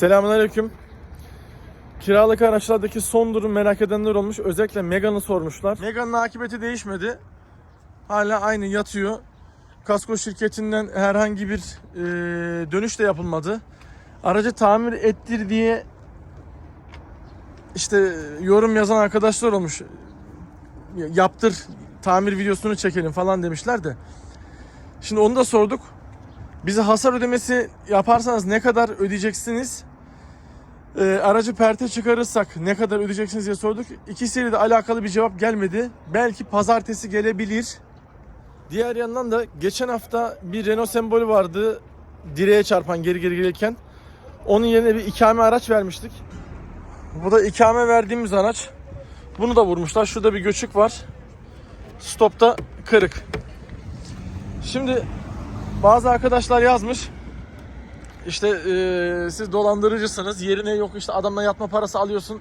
Selamünaleyküm. Kiralık araçlardaki son durum merak edenler olmuş. Özellikle Megane'ı sormuşlar. Megane'ın akıbeti değişmedi. Hala aynı yatıyor. Kasko şirketinden herhangi bir e, dönüş de yapılmadı. Aracı tamir ettir diye işte yorum yazan arkadaşlar olmuş. Yaptır, tamir videosunu çekelim falan demişler de. Şimdi onu da sorduk. Bize hasar ödemesi yaparsanız ne kadar ödeyeceksiniz? Ee, aracı perte çıkarırsak ne kadar ödeyeceksiniz diye sorduk. İkisiyle de alakalı bir cevap gelmedi. Belki pazartesi gelebilir. Diğer yandan da geçen hafta bir Renault sembolü vardı. Direğe çarpan geri geri gelirken. Onun yerine bir ikame araç vermiştik. Bu da ikame verdiğimiz araç. Bunu da vurmuşlar. Şurada bir göçük var. Stopta kırık. Şimdi bazı arkadaşlar yazmış. İşte eee, siz dolandırıcısınız. Yerine yok işte adamla yatma parası alıyorsun.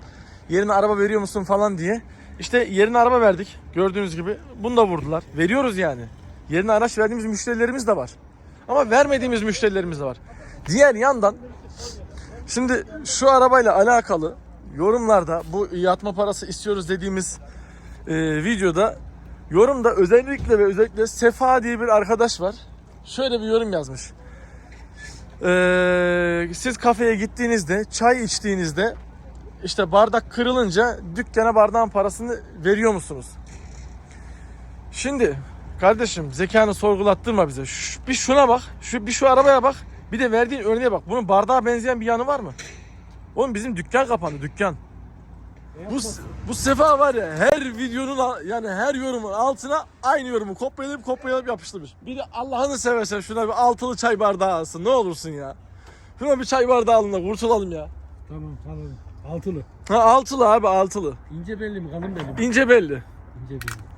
Yerine araba veriyor musun falan diye. İşte yerine araba verdik. Gördüğünüz gibi. Bunu da vurdular. Veriyoruz yani. Yerine araç verdiğimiz müşterilerimiz de var. Ama vermediğimiz müşterilerimiz de var. Diğer yandan şimdi şu arabayla alakalı yorumlarda bu yatma parası istiyoruz dediğimiz eee, videoda yorumda özellikle ve özellikle Sefa diye bir arkadaş var. Şöyle bir yorum yazmış. Ee, siz kafeye gittiğinizde, çay içtiğinizde işte bardak kırılınca dükkana bardağın parasını veriyor musunuz? Şimdi kardeşim zekanı sorgulattırma bize. Şu- bir şuna bak, şu bir şu arabaya bak. Bir de verdiğin örneğe bak. Bunun bardağa benzeyen bir yanı var mı? Oğlum bizim dükkan kapandı, dükkan. Bu bu sefa var ya her videonun yani her yorumun altına aynı yorumu kopyalayıp kopyalayıp yapıştırmış. Bir de Allah'ını seversen şuna bir altılı çay bardağı alsın ne olursun ya. Şuna bir çay bardağı alın da kurtulalım ya. Tamam tamam. Altılı. Ha altılı abi altılı. İnce belli mi kalın belli mi? İnce belli. İnce belli.